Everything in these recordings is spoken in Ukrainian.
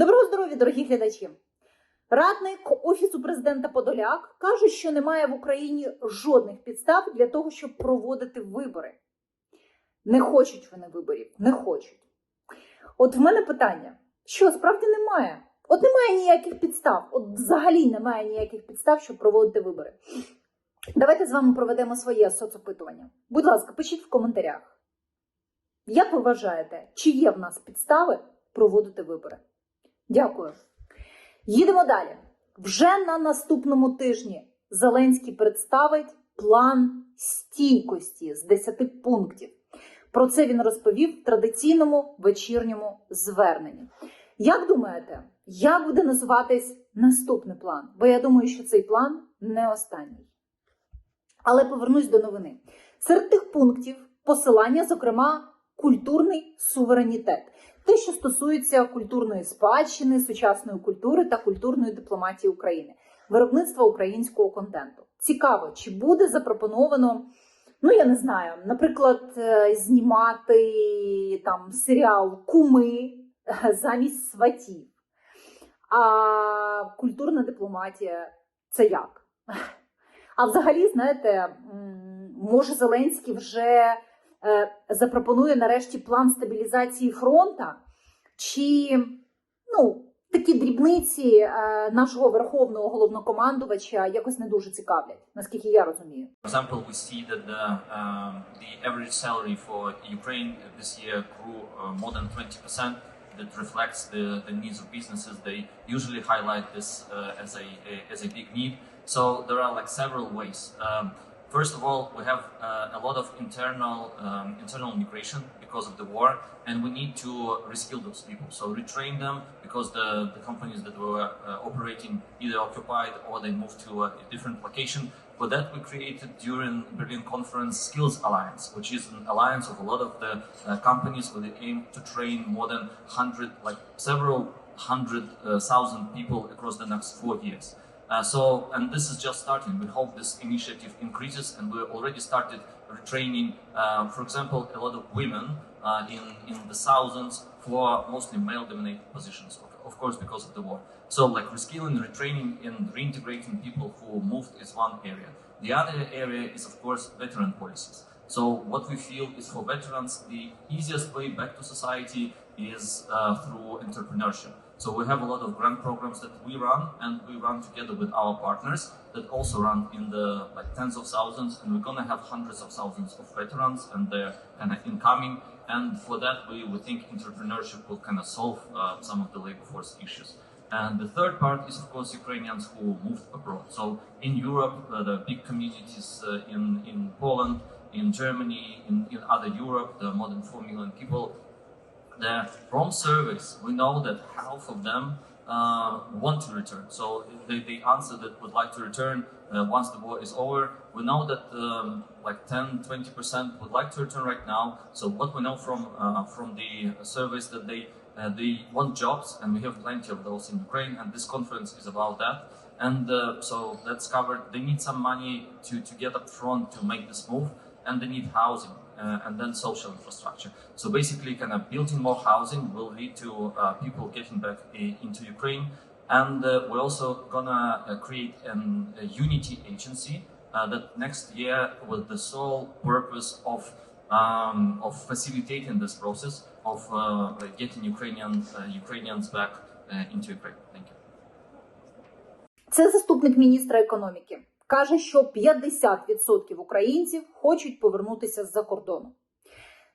Доброго здоров'я, дорогі глядачі! Радник Офісу президента Подоляк каже, що немає в Україні жодних підстав для того, щоб проводити вибори. Не хочуть вони виборів, не хочуть. От в мене питання: що справді немає? От немає ніяких підстав, от взагалі немає ніяких підстав, щоб проводити вибори. Давайте з вами проведемо своє соцопитування. Будь ласка, пишіть в коментарях. Як ви вважаєте, чи є в нас підстави проводити вибори? Дякую. Їдемо далі. Вже на наступному тижні Зеленський представить план стійкості з 10 пунктів. Про це він розповів в традиційному вечірньому зверненні. Як думаєте, як буде називатись наступний план? Бо я думаю, що цей план не останній. Але повернусь до новини. Серед тих пунктів посилання, зокрема, культурний суверенітет. Те, що стосується культурної спадщини, сучасної культури та культурної дипломатії України, виробництва українського контенту. Цікаво, чи буде запропоновано, ну я не знаю, наприклад, е, знімати там серіал Куми замість сватів. А культурна дипломатія це як? А взагалі, знаєте, може Зеленський вже запропонує нарешті план стабілізації фронта, чи ну, такі дрібниці е, нашого верховного головнокомандувача якось не дуже цікавлять, наскільки я розумію. Example, we see that the, um, the average salary for Ukraine this year grew uh, more than 20%. That reflects the, the needs of businesses. They usually highlight this uh, as, a, a, as a big need. So there are like several ways. Um, first of all, we have uh, a lot of internal um, internal migration because of the war, and we need to reskill those people. So retrain them because the, the companies that were uh, operating either occupied or they moved to a different location. For that, we created during Berlin Conference Skills Alliance, which is an alliance of a lot of the uh, companies with the aim to train more than hundred, like several hundred uh, thousand people across the next four years. Uh, so, and this is just starting. We hope this initiative increases, and we already started retraining, uh, for example, a lot of women uh, in in the thousands for mostly male-dominated positions. Of, course, because of the war. So, like reskilling, retraining, and reintegrating people who moved is one area. The other area is, of course, veteran policies. So, what we feel is for veterans, the easiest way back to society is uh, through entrepreneurship. So we have a lot of grant programs that we run, and we run together with our partners that also run in the like tens of thousands, and we're gonna have hundreds of thousands of veterans, and they're kind of incoming. And for that, we, we think entrepreneurship will kind of solve uh, some of the labor force issues. And the third part is, of course, Ukrainians who moved abroad. So in Europe, uh, the big communities uh, in in Poland, in Germany, in, in other Europe, the more than four million people the from surveys, we know that half of them uh, want to return. So they, they answer that would like to return uh, once the war is over. We know that um, like 10, 20% would like to return right now. So what we know from uh, from the surveys that they uh, they want jobs, and we have plenty of those in Ukraine. And this conference is about that. And uh, so that's covered. They need some money to, to get up front to make this move, and they need housing uh, and then social infrastructure. So basically, kind of building more housing will lead to uh, people getting back i- into Ukraine. And uh, we're also gonna uh, create an, a unity agency uh, that next year with the sole purpose of um, of facilitating this process of uh, getting Ukrainian uh, Ukrainians back uh, into Ukraine. Thank you. Це заступник міністра економіки. Каже, що 50% українців хочуть повернутися з-за кордону.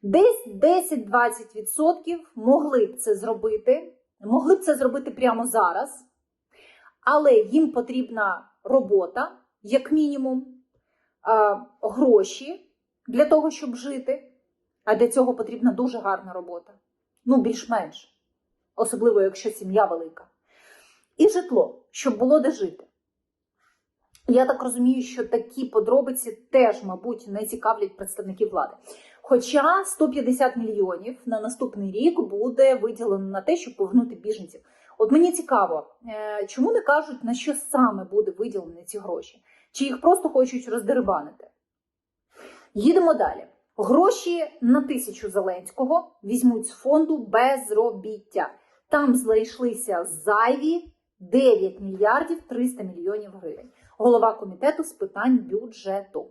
Десь 10-20% могли б це зробити, могли б це зробити прямо зараз, але їм потрібна робота, як мінімум, гроші для того, щоб жити. А для цього потрібна дуже гарна робота. Ну, більш-менш, особливо якщо сім'я велика. І житло, щоб було де жити. Я так розумію, що такі подробиці теж, мабуть, не цікавлять представників влади. Хоча 150 мільйонів на наступний рік буде виділено на те, щоб повернути біженців. От мені цікаво, е, чому не кажуть, на що саме буде виділені ці гроші? Чи їх просто хочуть роздерибанити? Їдемо далі. Гроші на тисячу Зеленського візьмуть з фонду безробіття. Там знайшлися зайві 9 мільярдів 300 мільйонів гривень. Голова комітету з питань бюджету.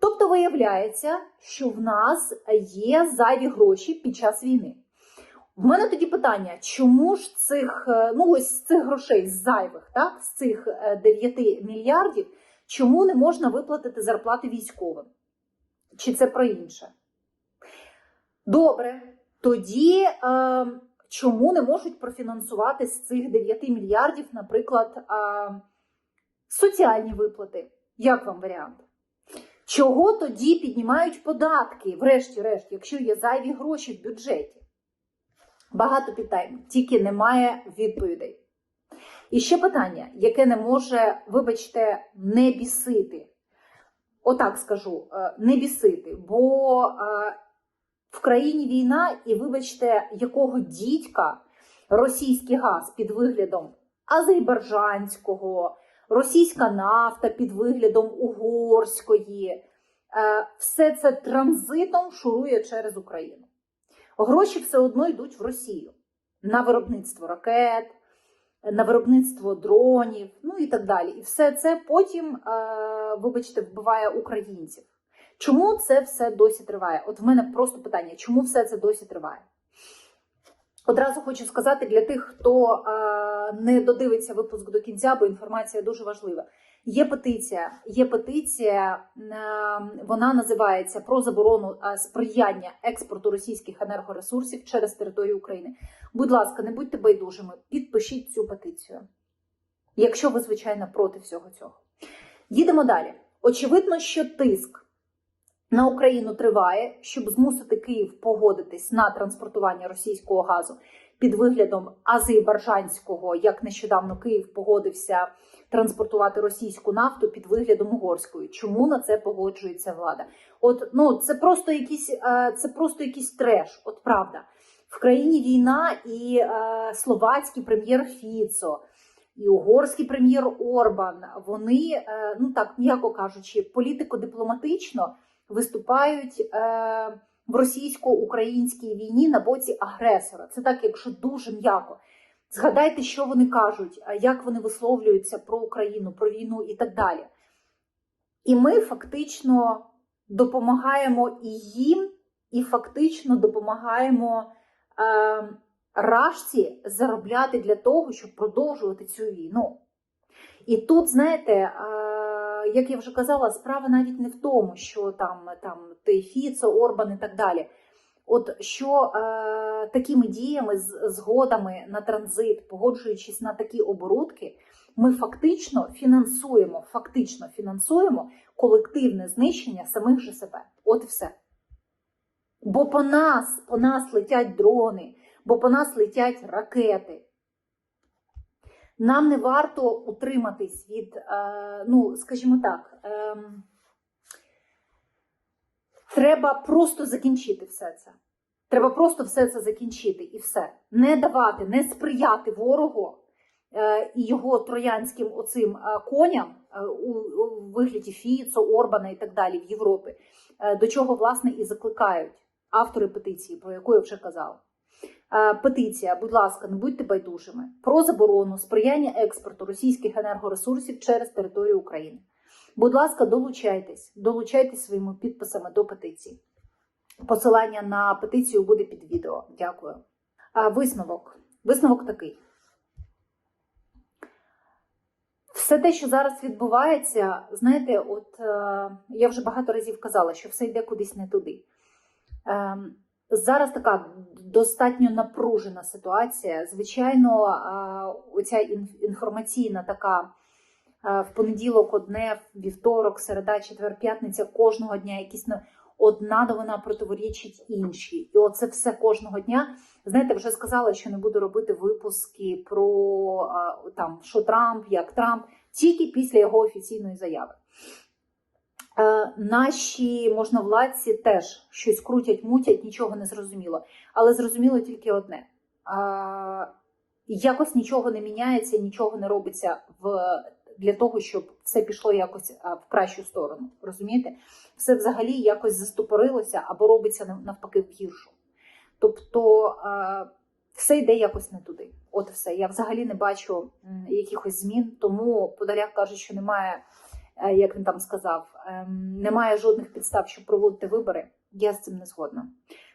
Тобто виявляється, що в нас є зайві гроші під час війни. В мене тоді питання: чому ж цих, е, ну ось з цих грошей з зайвих, так, з цих е, 9 мільярдів, чому не можна виплатити зарплати військовим? Чи це про інше? Добре, тоді е, чому не можуть профінансувати з цих 9 мільярдів, наприклад, е, соціальні виплати? Як вам варіант? Чого тоді піднімають податки, врешті-решт, якщо є зайві гроші в бюджеті? Багато питань, тільки немає відповідей. І ще питання, яке не може, вибачте, не бісити. Отак скажу, е, не бісити, бо е, в країні війна, і вибачте, якого дідька російський газ під виглядом азербайджанського, російська нафта під виглядом угорської, е, все це транзитом шурує через Україну. Гроші все одно йдуть в Росію на виробництво ракет, на виробництво дронів, ну і так далі. І все це потім, е, вибачте, вбиває українців. Чому це все досі триває? От в мене просто питання: чому все це досі триває? Одразу хочу сказати для тих, хто е, не додивиться випуск до кінця, бо інформація дуже важлива. Є петиція, є петиція, е, вона називається про заборону е, сприяння експорту російських енергоресурсів через територію України. Будь ласка, не будьте байдужими, підпишіть цю петицію, якщо ви, звичайно, проти всього цього. Їдемо далі. Очевидно, що тиск на Україну триває, щоб змусити Київ погодитись на транспортування російського газу під виглядом азербайджанського, як нещодавно Київ погодився транспортувати російську нафту під виглядом угорської. Чому на це погоджується влада? От ну це просто якийсь е, це просто якийсь треш. От правда, в країні війна і е, словацький прем'єр Фіцо. І угорський прем'єр Орбан, вони, е, ну так м'яко кажучи, політико-дипломатично виступають е, в російсько-українській війні на боці агресора. Це так, якщо дуже м'яко. Згадайте, що вони кажуть, як вони висловлюються про Україну, про війну і так далі. І ми фактично допомагаємо і їм, і фактично допомагаємо е, рашці заробляти для того, щоб продовжувати цю війну. І тут, знаєте, е, як я вже казала, справа навіть не в тому, що там там той Фіцо, Орбан і так далі. От що е, такими діями, згодами на транзит, погоджуючись на такі оборудки, ми фактично фінансуємо, фактично фінансуємо колективне знищення самих же себе. От і все. Бо по нас, по нас летять дрони, бо по нас летять ракети. Нам не варто утриматись від, е, ну, скажімо так, ем, треба просто закінчити все це. Треба просто все це закінчити і все. Не давати, не сприяти ворогу е, і його троянським оцим е, коням у, вигляді Фіцо, Орбана і так далі в Європі, до чого, власне, і закликають автори петиції, про яку я вже казала. Е, Петиція, будь ласка, не будьте байдужими про заборону сприяння експорту російських енергоресурсів через територію України. Будь ласка, долучайтесь, долучайтесь своїми підписами до петиції. Посилання на петицію буде під відео. Дякую. А, висновок. Висновок такий. Все те, що зараз відбувається, знаєте, от е, я вже багато разів казала, що все йде кудись не туди. Е, зараз така достатньо напружена ситуація. Звичайно, оця ін- інформаційна така в понеділок одне, вівторок, середа, четвер, п'ятниця, кожного дня якісь на- одна новина противорічить іншій. І оце все кожного дня. Знаєте, вже сказала, що не буду робити випуски про там, що Трамп, як Трамп, тільки після його офіційної заяви. Е, наші можновладці теж щось крутять, мутять, нічого не зрозуміло. Але зрозуміло тільки одне: е, якось нічого не міняється, нічого не робиться в, для того, щоб все пішло якось е, в кращу сторону. Розумієте? Все взагалі якось застопорилося або робиться навпаки в гіршу. Тобто все йде якось не туди. От все. Я взагалі не бачу якихось змін, тому Подоляк каже, що немає, як він там сказав, ем, немає жодних підстав, щоб проводити вибори. Я з цим не згодна.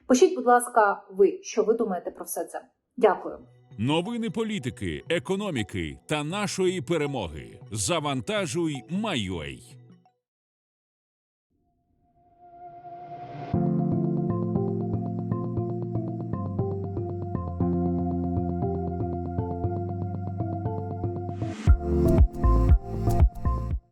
Пишіть, будь ласка, ви, що ви думаєте про все це. Дякую. Новини політики, економіки та нашої перемоги. Завантажуй, майой.